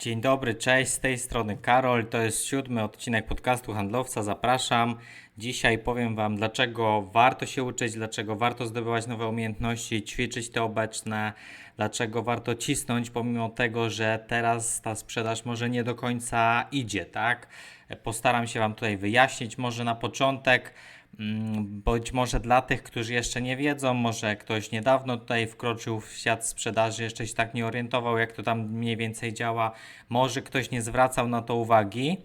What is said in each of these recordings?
Dzień dobry, cześć, z tej strony Karol. To jest siódmy odcinek podcastu Handlowca. Zapraszam. Dzisiaj powiem Wam, dlaczego warto się uczyć, dlaczego warto zdobywać nowe umiejętności, ćwiczyć te obecne, dlaczego warto cisnąć, pomimo tego, że teraz ta sprzedaż może nie do końca idzie, tak? Postaram się Wam tutaj wyjaśnić, może na początek. Mm, Być może dla tych, którzy jeszcze nie wiedzą, może ktoś niedawno tutaj wkroczył w świat sprzedaży, jeszcze się tak nie orientował, jak to tam mniej więcej działa, może ktoś nie zwracał na to uwagi.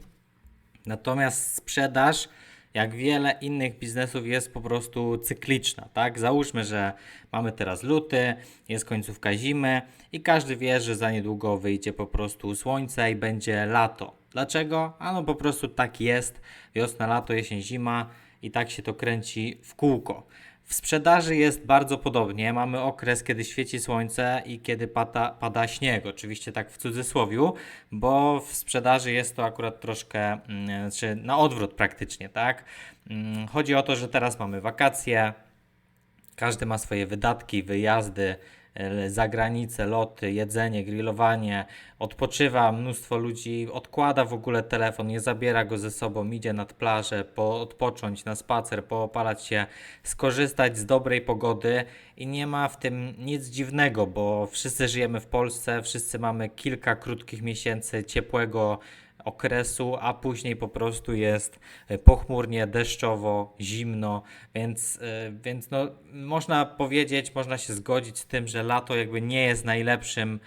Natomiast sprzedaż, jak wiele innych biznesów, jest po prostu cykliczna, tak? Załóżmy, że mamy teraz luty, jest końcówka zimy i każdy wie, że za niedługo wyjdzie po prostu słońce i będzie lato. Dlaczego? A no po prostu tak jest. Wiosna, lato, jesień, zima i tak się to kręci w kółko. W sprzedaży jest bardzo podobnie. Mamy okres, kiedy świeci słońce i kiedy pada, pada śnieg. Oczywiście tak w cudzysłowiu, bo w sprzedaży jest to akurat troszkę, mm, czy na odwrót praktycznie, tak? Mm, Chodzi o to, że teraz mamy wakacje, każdy ma swoje wydatki, wyjazdy, za granicę, loty, jedzenie, grillowanie, odpoczywa, mnóstwo ludzi odkłada w ogóle telefon, nie zabiera go ze sobą, idzie nad plażę, po, odpocząć na spacer, poopalać się, skorzystać z dobrej pogody. I nie ma w tym nic dziwnego, bo wszyscy żyjemy w Polsce, wszyscy mamy kilka krótkich miesięcy ciepłego okresu, a później po prostu jest e, pochmurnie, deszczowo, zimno, więc, e, więc no, można powiedzieć, można się zgodzić z tym, że lato jakby nie jest najlepszym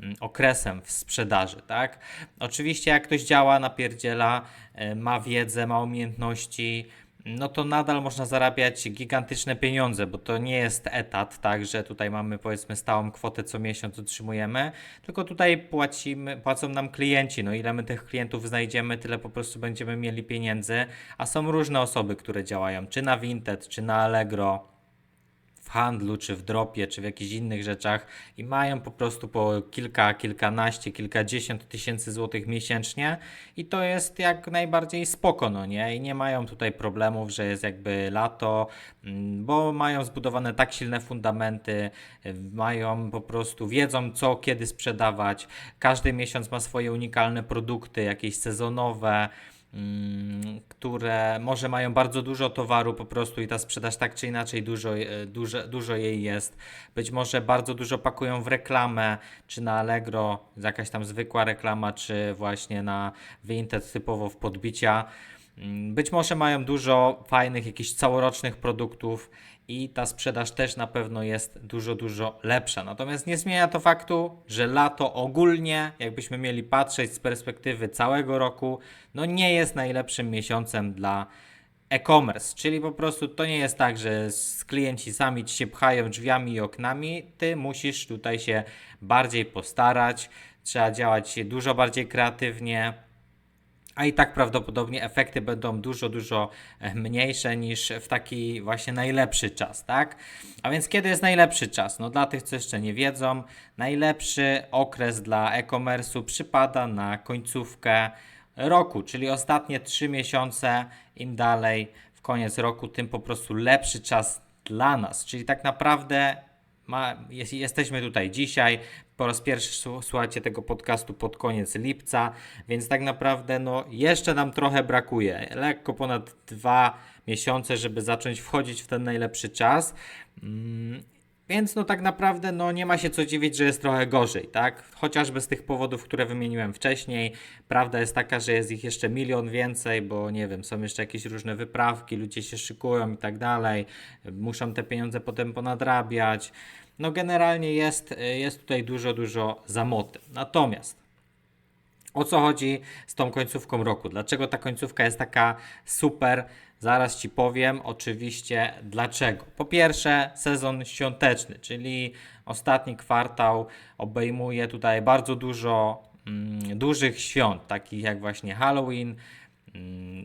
mm, okresem w sprzedaży, tak? Oczywiście jak ktoś działa, napierdziela, e, ma wiedzę, ma umiejętności, no to nadal można zarabiać gigantyczne pieniądze, bo to nie jest etat, tak, że tutaj mamy powiedzmy stałą kwotę co miesiąc otrzymujemy, tylko tutaj płacimy, płacą nam klienci, no ile my tych klientów znajdziemy, tyle po prostu będziemy mieli pieniędzy, a są różne osoby, które działają, czy na Vinted, czy na Allegro, w handlu, czy w dropie, czy w jakichś innych rzeczach i mają po prostu po kilka, kilkanaście, kilkadziesiąt tysięcy złotych miesięcznie i to jest jak najbardziej spoko, no nie? I nie mają tutaj problemów, że jest jakby lato, mm, bo mają zbudowane tak silne fundamenty, mają po prostu, wiedzą co, kiedy sprzedawać, każdy miesiąc ma swoje unikalne produkty, jakieś sezonowe, które może mają bardzo dużo towaru po prostu i ta sprzedaż tak czy inaczej dużo, e, dużo, dużo jej jest. Być może bardzo dużo pakują w reklamę, czy na Allegro, jakaś tam zwykła reklama, czy właśnie na Vinted typowo w podbicia. Mm, Być może mają dużo fajnych, jakichś całorocznych produktów i ta sprzedaż też na pewno jest dużo, dużo lepsza. Natomiast nie zmienia to faktu, że lato ogólnie, jakbyśmy mieli patrzeć z perspektywy całego roku, no nie jest najlepszym miesiącem dla e-commerce, czyli po prostu to nie jest tak, że klienci sami ci się pchają drzwiami i oknami, ty musisz tutaj się bardziej postarać, trzeba działać dużo bardziej kreatywnie, a i tak prawdopodobnie efekty będą dużo, dużo e, mniejsze niż w taki właśnie najlepszy czas, tak? A więc kiedy jest najlepszy czas? No dla tych, co jeszcze nie wiedzą, najlepszy okres dla e-commerce'u przypada na końcówkę roku, czyli ostatnie 3 miesiące, im dalej w koniec roku, tym po prostu lepszy czas dla nas. Czyli tak naprawdę ma, jest, jesteśmy tutaj dzisiaj. Po raz pierwszy słu- słuchacie tego podcastu pod koniec lipca, więc tak naprawdę no, jeszcze nam trochę brakuje. Lekko ponad dwa miesiące, żeby zacząć wchodzić w ten najlepszy czas. Więc no tak naprawdę no nie ma się co dziwić, że jest trochę gorzej, tak? Chociażby z tych powodów, które wymieniłem wcześniej. Prawda jest taka, że jest ich jeszcze milion więcej, bo nie wiem, są jeszcze jakieś różne wyprawki, ludzie się szykują i tak dalej. Muszą te pieniądze potem ponadrabiać. No generalnie jest, jest tutaj dużo, dużo zamoty. Natomiast o co chodzi z tą końcówką roku? Dlaczego ta końcówka jest taka super? Zaraz Ci powiem oczywiście dlaczego. Po pierwsze, sezon świąteczny, czyli ostatni kwartał obejmuje tutaj bardzo dużo mm, dużych świąt, takich jak właśnie Halloween, mm,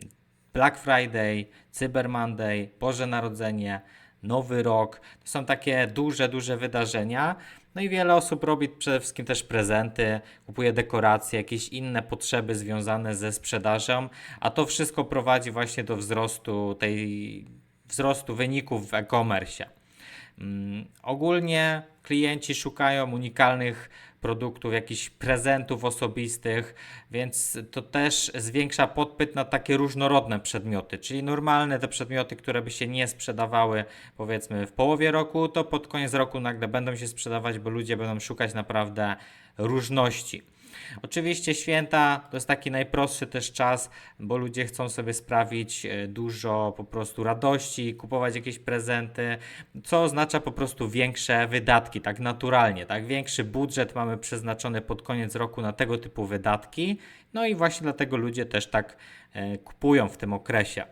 Black Friday, Cyber Monday, Boże Narodzenie, Nowy Rok. To są takie duże, duże wydarzenia. No i wiele osób robi przede wszystkim też prezenty, kupuje dekoracje, jakieś inne potrzeby związane ze sprzedażą, a to wszystko prowadzi właśnie do wzrostu tej wzrostu wyników w e-commerce. Mm, Ogólnie klienci szukają unikalnych produktów, jakichś prezentów osobistych, więc to też zwiększa podpyt na takie różnorodne przedmioty, czyli normalne te przedmioty, które by się nie sprzedawały powiedzmy w połowie roku, to pod koniec roku nagle będą się sprzedawać, bo ludzie będą szukać naprawdę różności. Oczywiście święta to jest taki najprostszy też czas, bo ludzie chcą sobie sprawić e, dużo po prostu radości, kupować jakieś prezenty, co oznacza po prostu większe wydatki, tak naturalnie, tak? Większy budżet mamy przeznaczony pod koniec roku na tego typu wydatki, no i właśnie dlatego ludzie też tak e, kupują w tym okresie.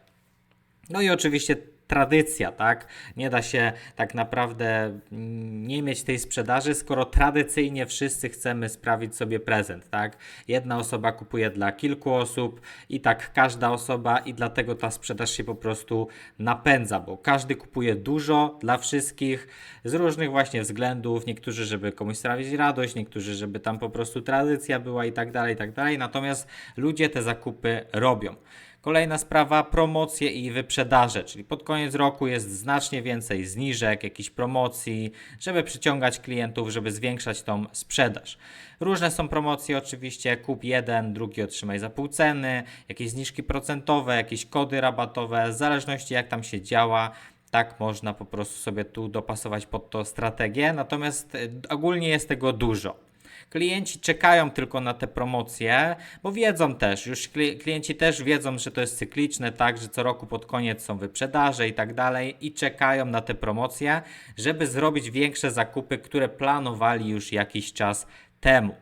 No i oczywiście tradycja, tak? Nie da się tak naprawdę mm, nie mieć tej sprzedaży, skoro tradycyjnie wszyscy chcemy sprawić sobie prezent, tak? Jedna osoba kupuje dla kilku osób i tak każda osoba i dlatego ta sprzedaż się po prostu napędza, bo każdy kupuje dużo dla wszystkich z różnych właśnie względów, niektórzy żeby komuś sprawić radość, niektórzy żeby tam po prostu tradycja była i tak dalej, i tak dalej, natomiast ludzie te zakupy robią. Kolejna sprawa, promocje i wyprzedaże, czyli pod koniec roku jest znacznie więcej zniżek, jakichś promocji, żeby przyciągać klientów, żeby zwiększać tą sprzedaż. Różne są promocje oczywiście, kup jeden, drugi otrzymaj za pół ceny, jakieś zniżki procentowe, jakieś kody rabatowe, w zależności jak tam się działa. Tak można po prostu sobie tu dopasować pod to strategię, natomiast y, ogólnie jest tego dużo. Klienci czekają tylko na te promocje, bo wiedzą też, już klienci też wiedzą, że to jest cykliczne, tak, że co roku pod koniec są wyprzedaże i tak dalej i czekają na te promocje, żeby zrobić większe zakupy, które planowali już jakiś czas temu.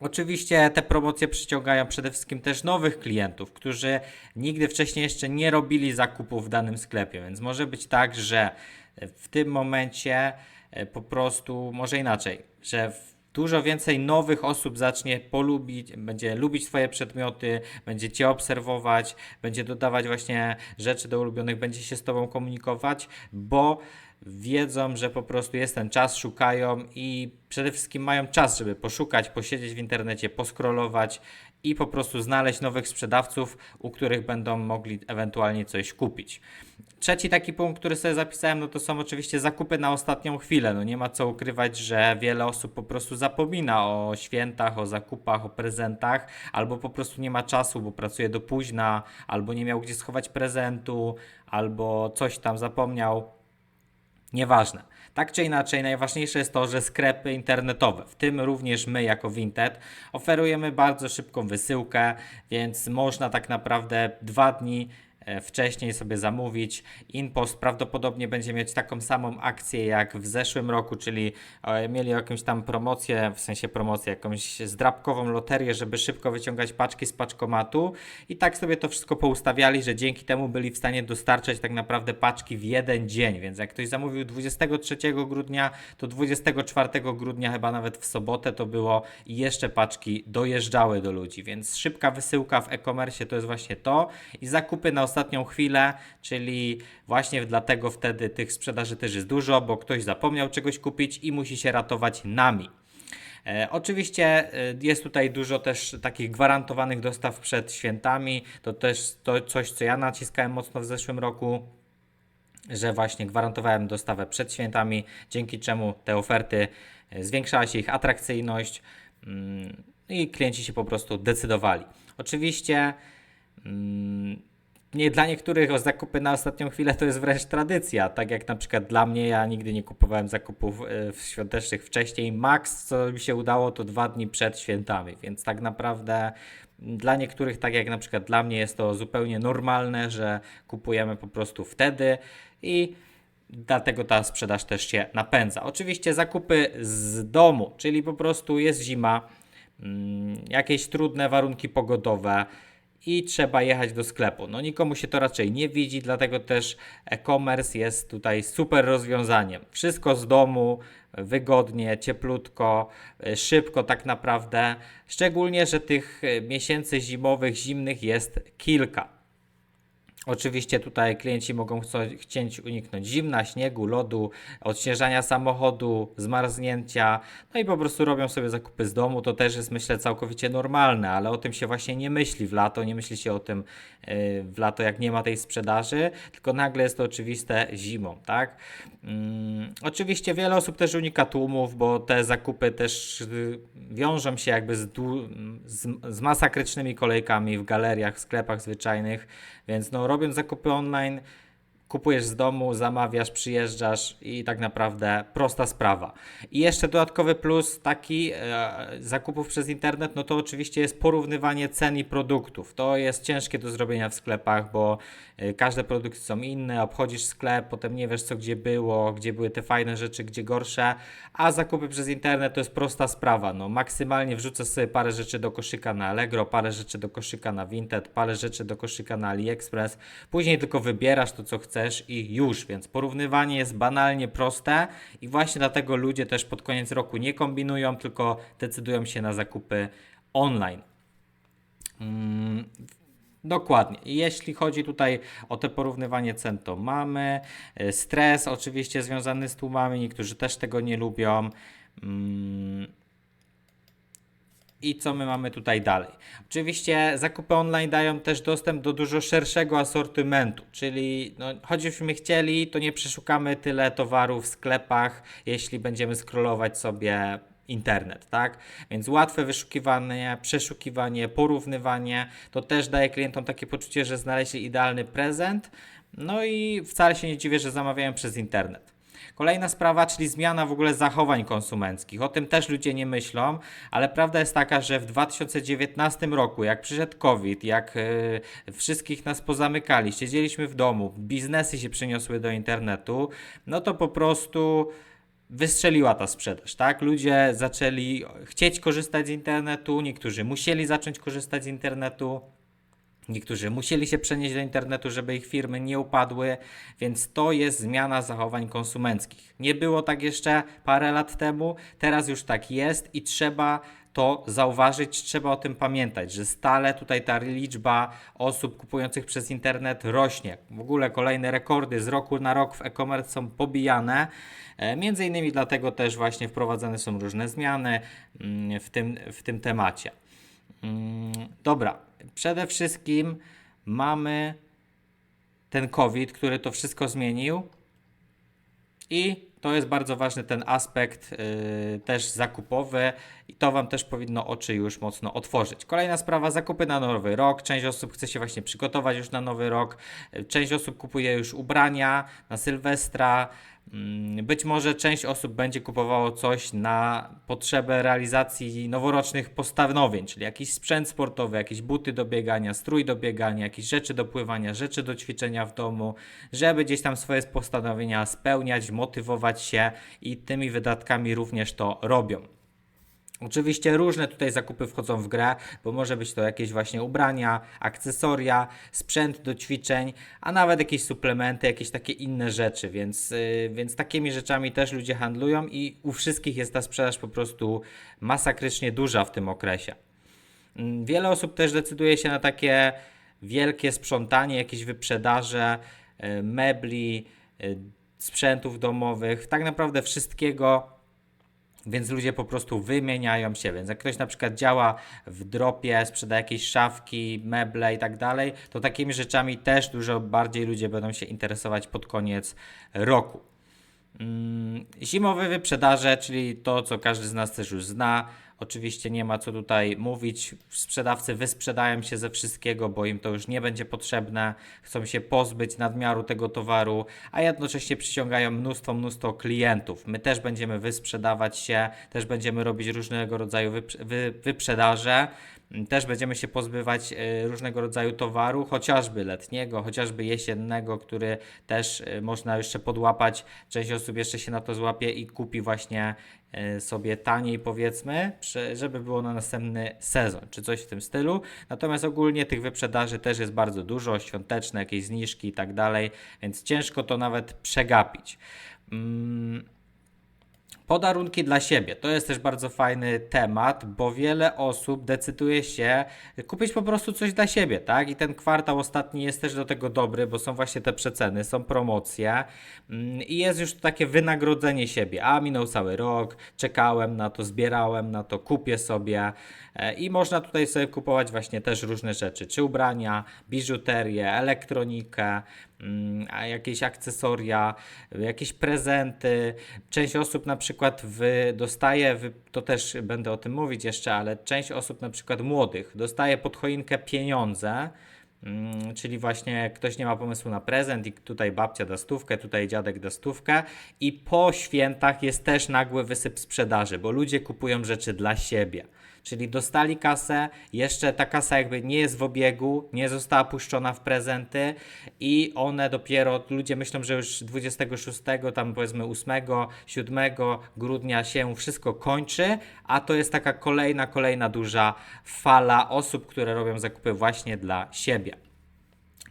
Oczywiście te promocje przyciągają przede wszystkim też nowych klientów, którzy nigdy wcześniej jeszcze nie robili zakupów w danym sklepie, więc może być tak, że w tym momencie e, po prostu, może inaczej, że w dużo więcej nowych osób zacznie polubić, będzie lubić Twoje przedmioty, będzie Cię obserwować, będzie dodawać właśnie rzeczy do ulubionych, będzie się z Tobą komunikować, bo wiedzą, że po prostu jest ten czas, szukają i przede wszystkim mają czas, żeby poszukać, posiedzieć w internecie, poskrolować i po prostu znaleźć nowych sprzedawców, u których będą mogli ewentualnie coś kupić. Trzeci taki punkt, który sobie zapisałem, no to są oczywiście zakupy na ostatnią chwilę. No nie ma co ukrywać, że wiele osób po prostu zapomina o świętach, o zakupach, o prezentach, albo po prostu nie ma czasu, bo pracuje do późna, albo nie miał gdzie schować prezentu, albo coś tam zapomniał. Nieważne. Tak czy inaczej, najważniejsze jest to, że sklepy internetowe, w tym również my jako Vinted, oferujemy bardzo szybką wysyłkę, więc można tak naprawdę dwa dni wcześniej sobie zamówić. InPost prawdopodobnie będzie mieć taką samą akcję jak w zeszłym roku, czyli e, mieli jakąś tam promocję, w sensie promocję, jakąś zdrabkową loterię, żeby szybko wyciągać paczki z paczkomatu. I tak sobie to wszystko poustawiali, że dzięki temu byli w stanie dostarczać tak naprawdę paczki w jeden dzień, więc jak ktoś zamówił 23 grudnia, to 24 grudnia, chyba nawet w sobotę to było i jeszcze paczki dojeżdżały do ludzi, więc szybka wysyłka w e-commerce to jest właśnie to. I zakupy na ostatnią chwilę, czyli właśnie dlatego wtedy tych sprzedaży też jest dużo, bo ktoś zapomniał czegoś kupić i musi się ratować nami. E, oczywiście e, jest tutaj dużo też takich gwarantowanych dostaw przed świętami. To też to coś, co ja naciskałem mocno w zeszłym roku, że właśnie gwarantowałem dostawę przed świętami, dzięki czemu te oferty e, zwiększała się ich atrakcyjność mm, i klienci się po prostu decydowali. Oczywiście. Nie, dla niektórych zakupy na ostatnią chwilę to jest wręcz tradycja. Tak jak na przykład dla mnie, ja nigdy nie kupowałem zakupów e, świątecznych wcześniej. Max, co mi się udało, to dwa dni przed świętami, więc tak naprawdę dla niektórych, tak jak na przykład dla mnie, jest to zupełnie normalne, że kupujemy po prostu wtedy i dlatego ta sprzedaż też się napędza. Oczywiście zakupy z domu, czyli po prostu jest zima, mm, jakieś trudne warunki pogodowe i trzeba jechać do sklepu. No nikomu się to raczej nie widzi, dlatego też e-commerce jest tutaj super rozwiązaniem. Wszystko z domu, wygodnie, cieplutko, e, szybko tak naprawdę. Szczególnie, że tych e, miesięcy zimowych, zimnych jest kilka. Oczywiście tutaj klienci mogą chcieć uniknąć zimna, śniegu, lodu, odśnieżania samochodu, zmarznięcia, no i po prostu robią sobie zakupy z domu. To też jest myślę całkowicie normalne, ale o tym się właśnie nie myśli w lato, nie myśli się o tym yy, w lato, jak nie ma tej sprzedaży, tylko nagle jest to oczywiste zimą, tak? Mm, oczywiście wiele osób też unika tłumów, bo te zakupy też y, wiążą się jakby z, z, z masakrycznymi kolejkami w galeriach, w sklepach zwyczajnych, więc no robiąc zakupy online, kupujesz z domu, zamawiasz, przyjeżdżasz i tak naprawdę prosta sprawa. I jeszcze dodatkowy plus taki e, zakupów przez internet, no to oczywiście jest porównywanie cen i produktów. To jest ciężkie do zrobienia w sklepach, bo e, każde produkty są inne, obchodzisz sklep, potem nie wiesz co gdzie było, gdzie były te fajne rzeczy, gdzie gorsze, a zakupy przez internet to jest prosta sprawa. No maksymalnie wrzucę sobie parę rzeczy do koszyka na Allegro, parę rzeczy do koszyka na Vinted, parę rzeczy do koszyka na AliExpress, później tylko wybierasz to co chcesz i już, więc porównywanie jest banalnie proste i właśnie dlatego ludzie też pod koniec roku nie kombinują, tylko decydują się na zakupy online. Mm, Dokładnie. Jeśli chodzi tutaj o te porównywanie cen, to mamy y, stres oczywiście związany z tłumami, niektórzy też tego nie lubią. Mm, I co my mamy tutaj dalej? Oczywiście zakupy online dają też dostęp do dużo szerszego asortymentu, czyli no, choćbyśmy chcieli, to nie przeszukamy tyle towarów w sklepach, jeśli będziemy scrollować sobie internet, tak? Więc łatwe wyszukiwanie, przeszukiwanie, porównywanie, to też daje klientom takie poczucie, że znaleźli idealny prezent, no i wcale się nie dziwię, że zamawiają przez internet. Kolejna sprawa, czyli zmiana w ogóle zachowań konsumenckich. O tym też ludzie nie myślą, ale prawda jest taka, że w 2019 roku, jak przyszedł COVID, jak yy, wszystkich nas pozamykali, siedzieliśmy w domu, biznesy się przeniosły do internetu, no to po prostu wystrzeliła ta sprzedaż, tak? Ludzie zaczęli chcieć korzystać z internetu, niektórzy musieli zacząć korzystać z internetu. Niektórzy musieli się przenieść do internetu, żeby ich firmy nie upadły, więc to jest zmiana zachowań konsumenckich. Nie było tak jeszcze parę lat temu, teraz już tak jest i trzeba to zauważyć, trzeba o tym pamiętać, że stale tutaj ta liczba osób kupujących przez internet rośnie. W ogóle kolejne rekordy z roku na rok w e-commerce są pobijane. E, Między innymi dlatego też właśnie wprowadzane są różne zmiany mm, w tym, w tym temacie. Mm, Dobra, przede wszystkim mamy ten COVID, który to wszystko zmienił. I to jest bardzo ważny ten aspekt yy, też zakupowy i to Wam też powinno oczy już mocno otworzyć. Kolejna sprawa, zakupy na nowy rok. Część osób chce się właśnie przygotować już na nowy rok. Yy, Część osób kupuje już ubrania na Sylwestra. Mm, Być może część osób będzie kupowało coś na potrzebę realizacji noworocznych postanowień, czyli jakiś sprzęt sportowy, jakieś buty do biegania, strój do biegania, jakieś rzeczy do pływania, rzeczy do ćwiczenia w domu, żeby gdzieś tam swoje postanowienia spełniać, motywować się i tymi wydatkami również to robią. Oczywiście różne tutaj zakupy wchodzą w grę, bo może być to jakieś właśnie ubrania, akcesoria, sprzęt do ćwiczeń, a nawet jakieś suplementy, jakieś takie inne rzeczy, więc, yy, więc takimi rzeczami też ludzie handlują i u wszystkich jest ta sprzedaż po prostu masakrycznie duża w tym okresie. Mm, Wiele osób też decyduje się na takie wielkie sprzątanie, jakieś wyprzedaże y, mebli, y, sprzętów domowych, tak naprawdę wszystkiego, więc ludzie po prostu wymieniają się. Więc jak ktoś na przykład działa w dropie, sprzeda jakieś szafki, meble i tak dalej, to takimi rzeczami też dużo bardziej ludzie będą się interesować pod koniec roku. Mm, Zimowe wyprzedaże, czyli to, co każdy z nas też już zna. Oczywiście nie ma co tutaj mówić. Sprzedawcy wysprzedają się ze wszystkiego, bo im to już nie będzie potrzebne. Chcą się pozbyć nadmiaru tego towaru, a jednocześnie przyciągają mnóstwo, mnóstwo klientów. My też będziemy wysprzedawać się, też będziemy robić różnego rodzaju wyprze- wy- wyprzedaże. Też będziemy się pozbywać e, różnego rodzaju towaru, chociażby letniego, chociażby jesiennego, który też e, można jeszcze podłapać. Część osób jeszcze się na to złapie i kupi właśnie e, sobie taniej, powiedzmy, żeby było na następny sezon, czy coś w tym stylu. Natomiast ogólnie tych wyprzedaży też jest bardzo dużo, świąteczne, jakieś zniżki i tak dalej, więc ciężko to nawet przegapić. Mm, Podarunki dla siebie. To jest też bardzo fajny temat, bo wiele osób decyduje się kupić po prostu coś dla siebie, tak? I ten kwartał ostatni jest też do tego dobry, bo są właśnie te przeceny, są promocje mm, i jest już takie wynagrodzenie siebie. A minął cały rok, czekałem na to, zbierałem na to, kupię sobie e, i można tutaj sobie kupować właśnie też różne rzeczy, czy ubrania, biżuterię, elektronikę, a jakieś akcesoria, jakieś prezenty. Część osób na przykład w, dostaje, to też będę o tym mówić jeszcze, ale część osób na przykład młodych dostaje pod choinkę pieniądze, mm, czyli właśnie ktoś nie ma pomysłu na prezent i tutaj babcia da stówkę, tutaj dziadek da stówkę i po świętach jest też nagły wysyp sprzedaży, bo ludzie kupują rzeczy dla siebie. Czyli dostali kasę, jeszcze ta kasa jakby nie jest w obiegu, nie została puszczona w prezenty i one dopiero, ludzie myślą, że już 26, tam powiedzmy 8, 7 grudnia się wszystko kończy, a to jest taka kolejna, kolejna duża fala osób, które robią zakupy właśnie dla siebie.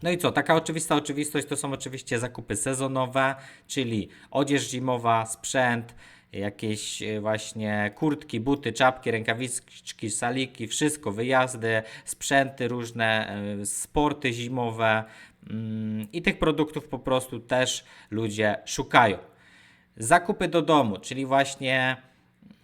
No i co? Taka oczywista oczywistość to są oczywiście zakupy sezonowe, czyli odzież zimowa, sprzęt, jakieś e, właśnie kurtki, buty, czapki, rękawiczki, saliki, wszystko, wyjazdy, sprzęty różne, e, sporty zimowe mm, i tych produktów po prostu też ludzie szukają. Zakupy do domu, czyli właśnie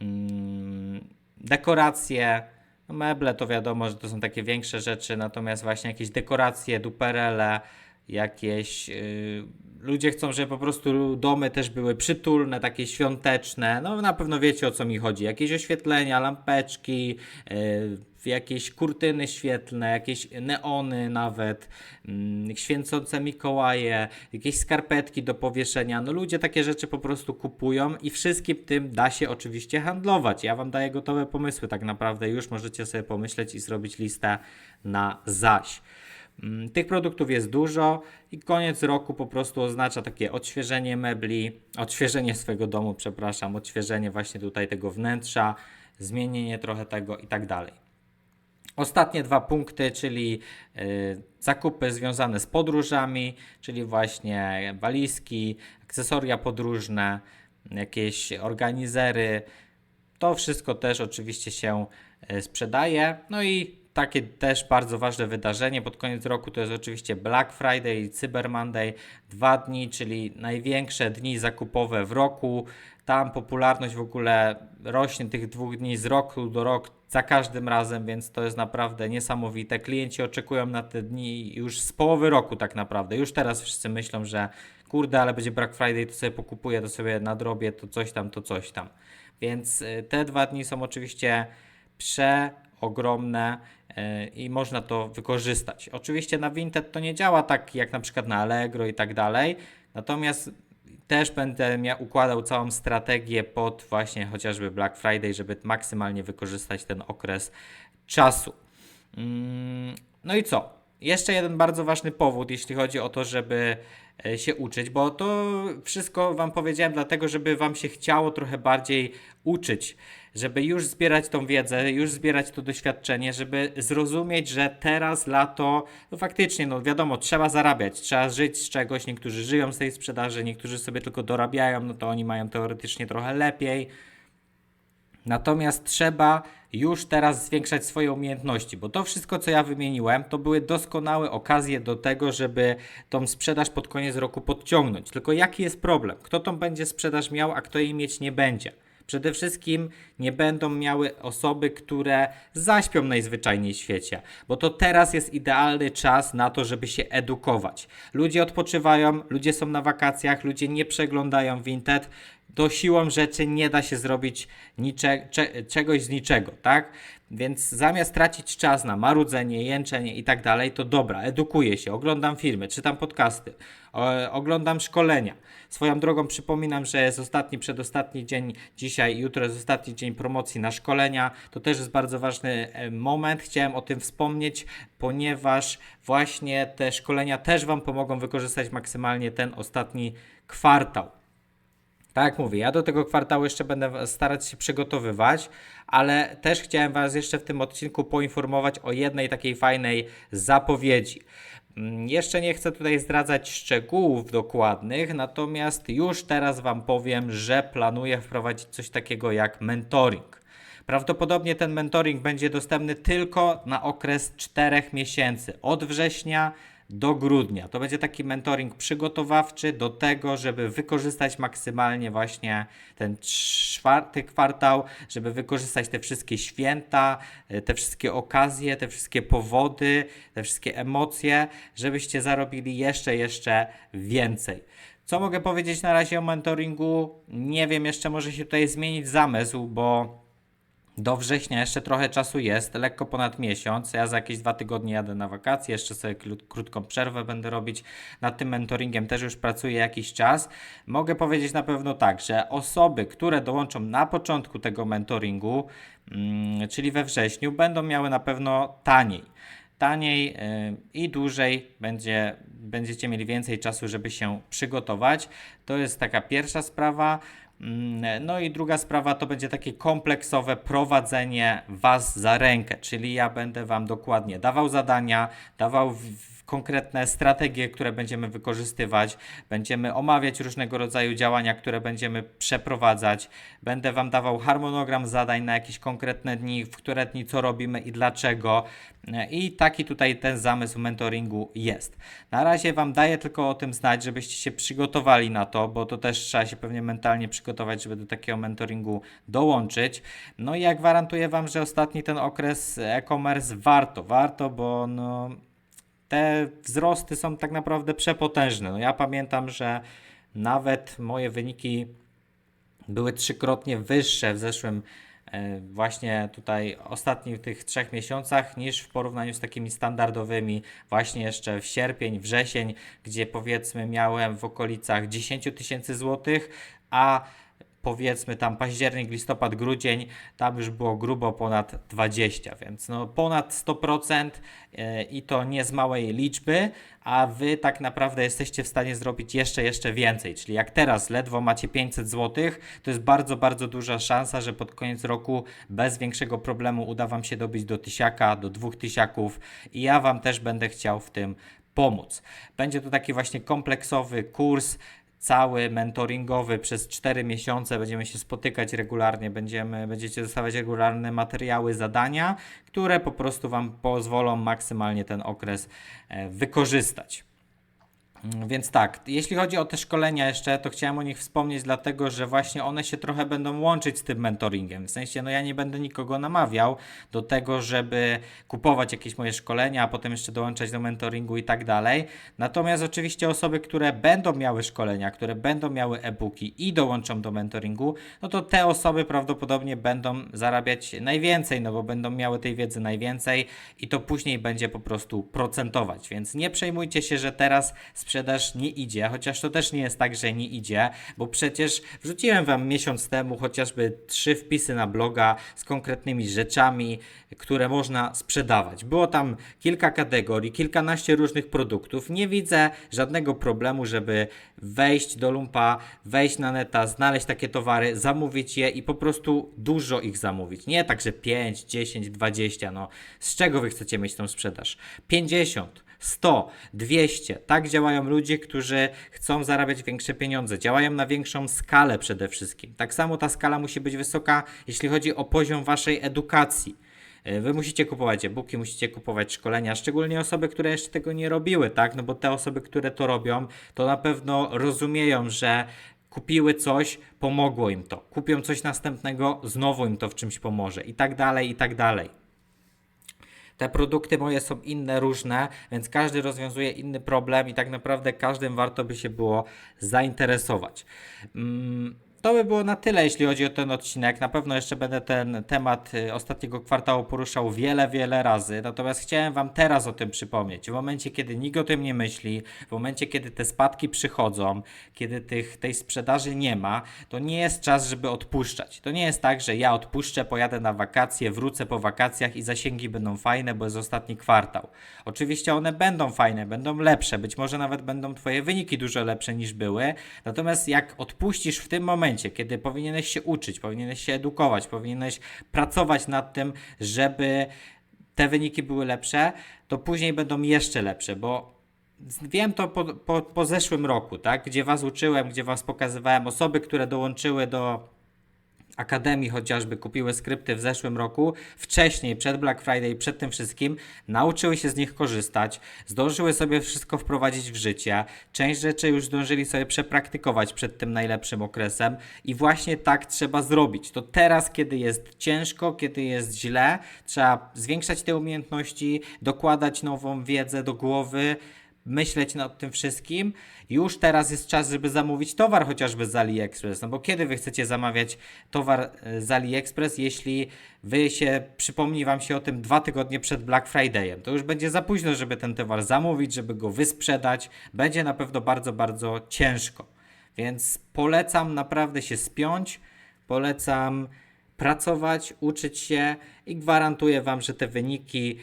mm, dekoracje, no meble to wiadomo, że to są takie większe rzeczy, natomiast właśnie jakieś dekoracje, duperele, jakieś. Yy, ludzie chcą, żeby po prostu domy też były przytulne, takie świąteczne. No na pewno wiecie o co mi chodzi. Jakieś oświetlenia, lampeczki, yy, jakieś kurtyny świetlne, jakieś neony nawet, yy, święcące Mikołaje, jakieś skarpetki do powieszenia. No ludzie takie rzeczy po prostu kupują i wszystkim tym da się oczywiście handlować. Ja wam daję gotowe pomysły tak naprawdę. Już możecie sobie pomyśleć i zrobić listę na zaś. Mm, tych produktów jest dużo i koniec roku po prostu oznacza takie odświeżenie mebli, odświeżenie swojego domu, przepraszam, odświeżenie właśnie tutaj tego wnętrza, zmienienie trochę tego i tak dalej. Ostatnie dwa punkty, czyli y, zakupy związane z podróżami, czyli właśnie walizki, akcesoria podróżne, jakieś organizery. To wszystko też oczywiście się y, sprzedaje. No i takie też bardzo ważne wydarzenie pod koniec roku to jest oczywiście Black Friday i Cyber Monday. Dwa dni, czyli największe dni zakupowe w roku. Tam popularność w ogóle rośnie tych dwóch dni z roku do roku za każdym razem, więc to jest naprawdę niesamowite. Klienci oczekują na te dni już z połowy roku tak naprawdę. Już teraz wszyscy myślą, że kurde, ale będzie Black Friday, to sobie pokupuję, to sobie nadrobię, to coś tam, to coś tam. Więc y, te dwa dni są oczywiście przeogromne E, i można to wykorzystać. Oczywiście na Vinted to nie działa tak jak na przykład na Allegro i tak dalej, natomiast też będę miał, układał całą strategię pod właśnie chociażby Black Friday, żeby maksymalnie wykorzystać ten okres czasu. Mm, no i co? Jeszcze jeden bardzo ważny powód, jeśli chodzi o to, żeby e, się uczyć, bo to wszystko Wam powiedziałem dlatego, żeby Wam się chciało trochę bardziej uczyć żeby już zbierać tą wiedzę, już zbierać to doświadczenie, żeby zrozumieć, że teraz lato, no faktycznie, no wiadomo, trzeba zarabiać, trzeba żyć z czegoś. Niektórzy żyją z tej sprzedaży, niektórzy sobie tylko dorabiają, no to oni mają teoretycznie trochę lepiej. Natomiast trzeba już teraz zwiększać swoje umiejętności, bo to wszystko, co ja wymieniłem, to były doskonałe okazje do tego, żeby tą sprzedaż pod koniec roku podciągnąć. Tylko jaki jest problem? Kto tą będzie sprzedaż miał, a kto jej mieć nie będzie? Przede wszystkim nie będą miały osoby, które zaśpią najzwyczajniej w świecie, bo to teraz jest idealny czas na to, żeby się edukować. Ludzie odpoczywają, ludzie są na wakacjach, ludzie nie przeglądają Vinted. To siłą rzeczy nie da się zrobić nicze, cze, czegoś z niczego, tak? Więc zamiast tracić czas na marudzenie, jęczenie i tak dalej, to dobra, edukuję się, oglądam filmy, czytam podcasty, oglądam szkolenia. Swoją drogą przypominam, że jest ostatni, przedostatni dzień dzisiaj, jutro jest ostatni dzień promocji na szkolenia. To też jest bardzo ważny e, moment. Chciałem o tym wspomnieć, ponieważ właśnie te szkolenia też Wam pomogą wykorzystać maksymalnie ten ostatni kwartał. Tak jak mówię, ja do tego kwartału jeszcze będę starać się przygotowywać, ale też chciałem Was jeszcze w tym odcinku poinformować o jednej takiej fajnej zapowiedzi. Mm, Jeszcze nie chcę tutaj zdradzać szczegółów dokładnych, natomiast już teraz Wam powiem, że planuję wprowadzić coś takiego jak mentoring. Prawdopodobnie ten mentoring będzie dostępny tylko na okres 4 miesięcy, od września do grudnia. To będzie taki mentoring przygotowawczy do tego, żeby wykorzystać maksymalnie właśnie ten czwarty kwartał, żeby wykorzystać te wszystkie święta, e, te wszystkie okazje, te wszystkie powody, te wszystkie emocje, żebyście zarobili jeszcze, jeszcze więcej. Co mogę powiedzieć na razie o mentoringu? Nie wiem, jeszcze może się tutaj zmienić zamysł, bo do września jeszcze trochę czasu jest, lekko ponad miesiąc. Ja za jakieś dwa tygodnie jadę na wakacje, jeszcze sobie krót- krótką przerwę będę robić. Nad tym mentoringiem też już pracuję jakiś czas. Mogę powiedzieć na pewno tak, że osoby, które dołączą na początku tego mentoringu, mm, czyli we wrześniu, będą miały na pewno taniej. Taniej y, i dłużej będzie, będziecie mieli więcej czasu, żeby się przygotować. To jest taka pierwsza sprawa. Mm, No i druga sprawa to będzie takie kompleksowe prowadzenie Was za rękę, czyli ja będę Wam dokładnie dawał zadania, dawał konkretne strategie, które będziemy wykorzystywać, będziemy omawiać różnego rodzaju działania, które będziemy przeprowadzać, będę Wam dawał harmonogram zadań na jakieś konkretne dni, w które dni co robimy i dlaczego. I taki tutaj ten zamysł mentoringu jest. Na razie Wam daję tylko o tym znać, żebyście się przygotowali na to, bo to też trzeba się pewnie mentalnie przygotować, żeby do takiego mentoringu dołączyć. No i ja gwarantuję Wam, że ostatni ten okres e-commerce warto, warto, bo no, te wzrosty są tak naprawdę przepotężne. No ja pamiętam, że nawet moje wyniki były trzykrotnie wyższe w zeszłym e, właśnie tutaj ostatnich tych trzech miesiącach niż w porównaniu z takimi standardowymi właśnie jeszcze w sierpień, wrzesień, gdzie powiedzmy miałem w okolicach 10 tysięcy złotych, a powiedzmy tam październik, listopad, grudzień, tam już było grubo ponad 20, więc no ponad 100% e, i to nie z małej liczby, a wy tak naprawdę jesteście w stanie zrobić jeszcze, jeszcze więcej. Czyli jak teraz ledwo macie 500 zł, to jest bardzo, bardzo duża szansa, że pod koniec roku bez większego problemu uda wam się dobić do tysiaka, do dwóch tysiaków i ja wam też będę chciał w tym pomóc. Będzie to taki właśnie kompleksowy kurs, cały mentoringowy przez 4 miesiące. Będziemy się spotykać regularnie, będziemy, będziecie dostawać regularne materiały, zadania, które po prostu Wam pozwolą maksymalnie ten okres e, wykorzystać. Więc tak, jeśli chodzi o te szkolenia jeszcze, to chciałem o nich wspomnieć, dlatego że właśnie one się trochę będą łączyć z tym mentoringiem. W sensie, no ja nie będę nikogo namawiał do tego, żeby kupować jakieś moje szkolenia, a potem jeszcze dołączać do mentoringu i tak dalej. Natomiast oczywiście osoby, które będą miały szkolenia, które będą miały e-booki i dołączą do mentoringu, no to te osoby prawdopodobnie będą zarabiać najwięcej, no bo będą miały tej wiedzy najwięcej i to później będzie po prostu procentować. Więc nie przejmujcie się, że teraz sprzedaż nie idzie, chociaż to też nie jest tak, że nie idzie, bo przecież wrzuciłem Wam miesiąc temu chociażby trzy wpisy na bloga z konkretnymi rzeczami, które można sprzedawać. Było tam kilka kategorii, kilkanaście różnych produktów. Nie widzę żadnego problemu, żeby wejść do lumpa, wejść na neta, znaleźć takie towary, zamówić je i po prostu dużo ich zamówić. Nie tak, że 5, 10, 20. No, z czego Wy chcecie mieć tą sprzedaż? 50. 100, 200. Tak działają ludzie, którzy chcą zarabiać większe pieniądze. Działają na większą skalę przede wszystkim. Tak samo ta skala musi być wysoka, jeśli chodzi o poziom waszej edukacji. E, Wy musicie kupować e-booki, musicie kupować szkolenia, szczególnie osoby, które jeszcze tego nie robiły, tak? No bo te osoby, które to robią, to na pewno rozumieją, że kupiły coś, pomogło im to. Kupią coś następnego, znowu im to w czymś pomoże i tak dalej, i tak dalej. Te produkty moje są inne, różne, więc każdy rozwiązuje inny problem i tak naprawdę każdym warto by się było zainteresować. Mm, To by było na tyle, jeśli chodzi o ten odcinek. Na pewno jeszcze będę ten temat y, ostatniego kwartału poruszał wiele, wiele razy. Natomiast chciałem Wam teraz o tym przypomnieć. W momencie, kiedy nikt o tym nie myśli, w momencie, kiedy te spadki przychodzą, kiedy tych, tej sprzedaży nie ma, to nie jest czas, żeby odpuszczać. To nie jest tak, że ja odpuszczę, pojadę na wakacje, wrócę po wakacjach i zasięgi będą fajne, bo jest ostatni kwartał. Oczywiście one będą fajne, będą lepsze, być może nawet będą Twoje wyniki dużo lepsze niż były. Natomiast jak odpuścisz w tym momencie, kiedy powinieneś się uczyć, powinieneś się edukować, powinieneś pracować nad tym, żeby te wyniki były lepsze, to później będą jeszcze lepsze, bo wiem to po, po, po zeszłym roku, tak? Gdzie was uczyłem, gdzie was pokazywałem osoby, które dołączyły do Akademii chociażby kupiły skrypty w zeszłym roku, wcześniej, przed Black Friday, przed tym wszystkim, nauczyły się z nich korzystać, zdążyły sobie wszystko wprowadzić w życie, część rzeczy już zdążyli sobie przepraktykować przed tym najlepszym okresem i właśnie tak trzeba zrobić. To teraz, kiedy jest ciężko, kiedy jest źle, trzeba zwiększać te umiejętności, dokładać nową wiedzę do głowy, myśleć nad tym wszystkim. Już teraz jest czas, żeby zamówić towar chociażby z AliExpress. No bo kiedy wy chcecie zamawiać towar e, z AliExpress, jeśli wy się, przypomni wam się o tym dwa tygodnie przed Black Fridayem. To już będzie za późno, żeby ten towar zamówić, żeby go wysprzedać. Będzie na pewno bardzo, bardzo ciężko. Więc polecam naprawdę się spiąć. Polecam pracować, uczyć się i gwarantuję Wam, że te wyniki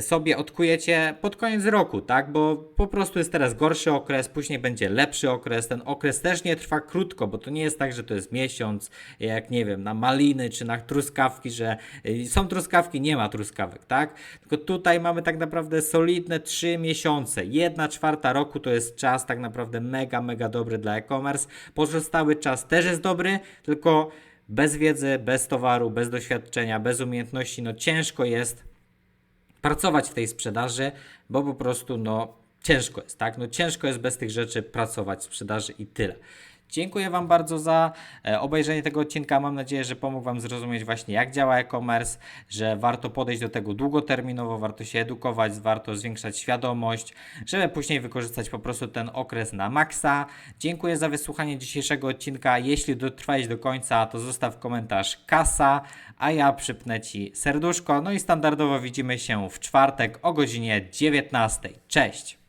sobie odkujecie pod koniec roku, tak? Bo po prostu jest teraz gorszy okres, później będzie lepszy okres. Ten okres też nie trwa krótko, bo to nie jest tak, że to jest miesiąc, jak nie wiem, na maliny czy na truskawki, że e, są truskawki, nie ma truskawek, tak? Tylko tutaj mamy tak naprawdę solidne 3 miesiące. Jedna czwarta roku to jest czas tak naprawdę mega, mega dobry dla e-commerce. Pozostały czas też jest dobry, tylko bez wiedzy, bez towaru, bez doświadczenia, bez umiejętności, no ciężko jest pracować w tej sprzedaży, bo po prostu no ciężko jest, tak? No ciężko jest bez tych rzeczy pracować w sprzedaży i tyle. Dziękuję Wam bardzo za e, obejrzenie tego odcinka. Mam nadzieję, że pomógł Wam zrozumieć właśnie jak działa e-commerce, że warto podejść do tego długoterminowo, warto się edukować, warto zwiększać świadomość, żeby później wykorzystać po prostu ten okres na maksa. Dziękuję za wysłuchanie dzisiejszego odcinka. Jeśli dotrwałeś do końca, to zostaw komentarz kasa, a ja przypnę Ci serduszko. No i standardowo widzimy się w czwartek o godzinie 19. Cześć!